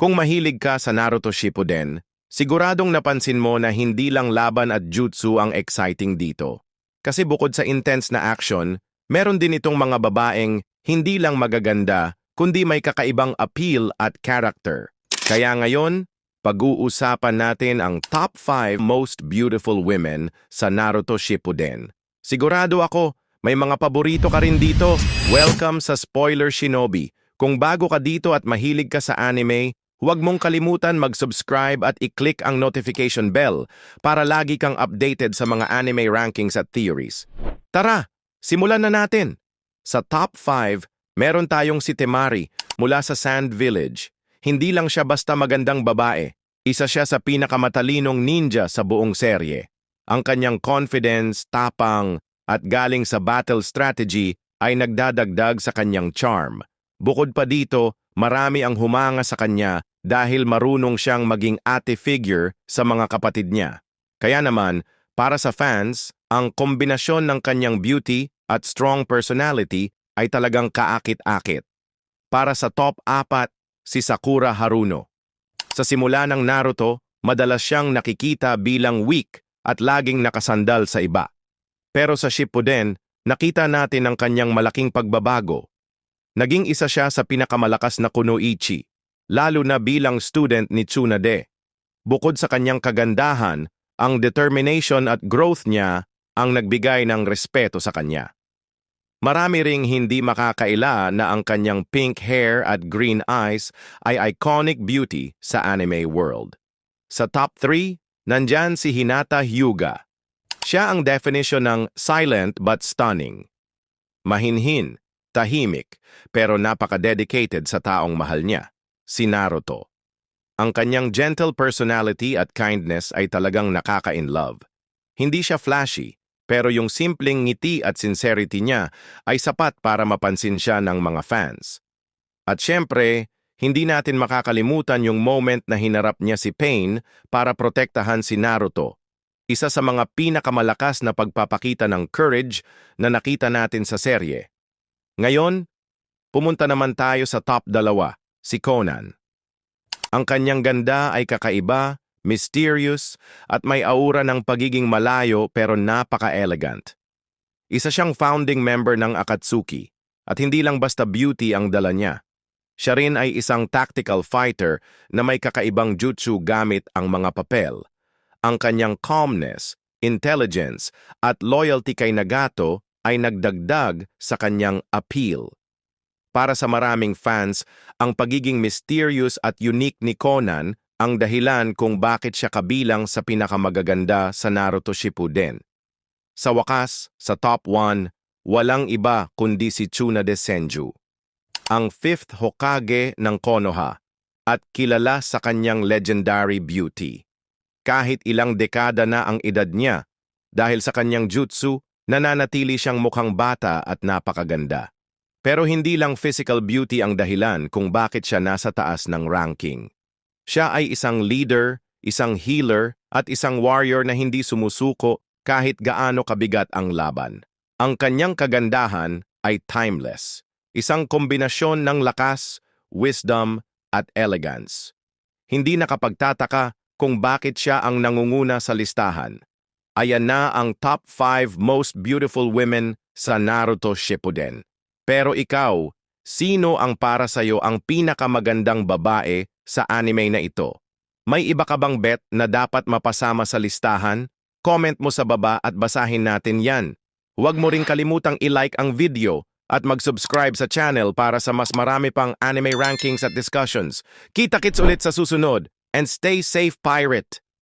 Kung mahilig ka sa Naruto Shippuden, siguradong napansin mo na hindi lang laban at jutsu ang exciting dito. Kasi bukod sa intense na action, meron din itong mga babaeng hindi lang magaganda, kundi may kakaibang appeal at character. Kaya ngayon, pag-uusapan natin ang top 5 most beautiful women sa Naruto Shippuden. Sigurado ako, may mga paborito ka rin dito. Welcome sa Spoiler Shinobi. Kung bago ka dito at mahilig ka sa anime, huwag mong kalimutan mag-subscribe at i-click ang notification bell para lagi kang updated sa mga anime rankings at theories. Tara, simulan na natin! Sa top 5, meron tayong si Temari mula sa Sand Village. Hindi lang siya basta magandang babae, isa siya sa pinakamatalinong ninja sa buong serye. Ang kanyang confidence, tapang, at galing sa battle strategy ay nagdadagdag sa kanyang charm. Bukod pa dito, marami ang humanga sa kanya dahil marunong siyang maging ate figure sa mga kapatid niya. Kaya naman, para sa fans, ang kombinasyon ng kanyang beauty at strong personality ay talagang kaakit-akit. Para sa top 4, si Sakura Haruno. Sa simula ng Naruto, madalas siyang nakikita bilang weak at laging nakasandal sa iba. Pero sa Shippuden, nakita natin ang kanyang malaking pagbabago. Naging isa siya sa pinakamalakas na kunoichi, lalo na bilang student ni Tsunade. Bukod sa kanyang kagandahan, ang determination at growth niya ang nagbigay ng respeto sa kanya. Marami ring hindi makakaila na ang kanyang pink hair at green eyes ay iconic beauty sa anime world. Sa top 3, nandyan si Hinata Hyuga. Siya ang definition ng silent but stunning. Mahinhin, tahimik, pero napaka-dedicated sa taong mahal niya, si Naruto. Ang kanyang gentle personality at kindness ay talagang nakaka-in-love. Hindi siya flashy, pero yung simpleng ngiti at sincerity niya ay sapat para mapansin siya ng mga fans. At syempre, hindi natin makakalimutan yung moment na hinarap niya si Pain para protektahan si Naruto. Isa sa mga pinakamalakas na pagpapakita ng courage na nakita natin sa serye. Ngayon, pumunta naman tayo sa top dalawa, si Conan. Ang kanyang ganda ay kakaiba mysterious, at may aura ng pagiging malayo pero napaka-elegant. Isa siyang founding member ng Akatsuki, at hindi lang basta beauty ang dala niya. Siya rin ay isang tactical fighter na may kakaibang jutsu gamit ang mga papel. Ang kanyang calmness, intelligence, at loyalty kay Nagato ay nagdagdag sa kanyang appeal. Para sa maraming fans, ang pagiging mysterious at unique ni Conan ang dahilan kung bakit siya kabilang sa pinakamagaganda sa Naruto Shippuden. Sa wakas, sa top 1, walang iba kundi si Tsunade Senju, ang fifth Hokage ng Konoha at kilala sa kanyang legendary beauty. Kahit ilang dekada na ang edad niya, dahil sa kanyang jutsu, nananatili siyang mukhang bata at napakaganda. Pero hindi lang physical beauty ang dahilan kung bakit siya nasa taas ng ranking. Siya ay isang leader, isang healer, at isang warrior na hindi sumusuko kahit gaano kabigat ang laban. Ang kanyang kagandahan ay timeless, isang kombinasyon ng lakas, wisdom, at elegance. Hindi nakapagtataka kung bakit siya ang nangunguna sa listahan. Ayan na ang top 5 most beautiful women sa Naruto Shippuden. Pero ikaw, sino ang para sa'yo ang pinakamagandang babae sa anime na ito. May iba ka bang bet na dapat mapasama sa listahan? Comment mo sa baba at basahin natin yan. Huwag mo ring kalimutang i-like ang video at mag-subscribe sa channel para sa mas marami pang anime rankings at discussions. Kita-kits ulit sa susunod and stay safe pirate!